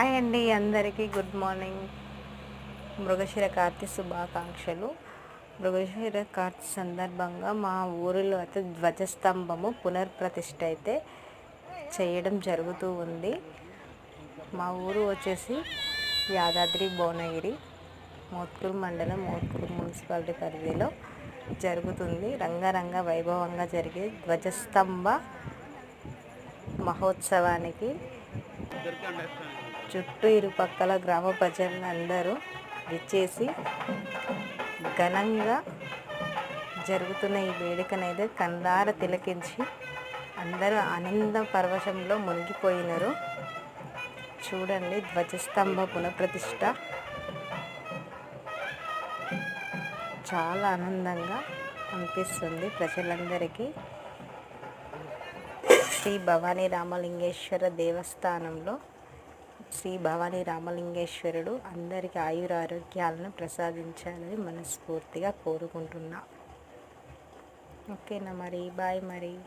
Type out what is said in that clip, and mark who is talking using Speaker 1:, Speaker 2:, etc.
Speaker 1: Hi అండి అందరికీ. Good morning. Mrigashira Karthi శుభాకాంక్షలు. మృగశిర కార్తీ సందర్భంగా మా ఊరిలో అయితే ధ్వజస్తంభము పునర్ప్రతిష్ఠ అయితే చేయడం జరుగుతూ ఉంది. మా ఊరు వచ్చేసి యాదాద్రి భువనగిరి మోత్కూరు మండలం మోత్కూరు మున్సిపాలిటీ పరిధిలో జరుగుతుంది. రంగరంగ వైభవంగా జరిగే ధ్వజస్తంభ మహోత్సవానికి చుట్టూ ఇరుపక్కల గ్రామ ప్రజలందరూ విచ్చేసి ఘనంగా జరుగుతున్న ఈ వేడుకనైతే కందార తిలకించి అందరూ ఆనంద పరవశంలో మునిగిపోయినారు. చూడండి ధ్వజస్తంభ పునఃప్రతిష్ట చాలా ఆనందంగా అనిపిస్తుంది ప్రజలందరికీ. శ్రీ భవానీ రామలింగేశ్వర దేవస్థానంలో శ్రీ భవానీ రామలింగేశ్వరుడు అందరికీ ఆయుర ఆరోగ్యాలను ప్రసాదించాలని మనస్ఫూర్తిగా కోరుకుంటున్నా. ఓకేనా మరి? బాయ్ మరి.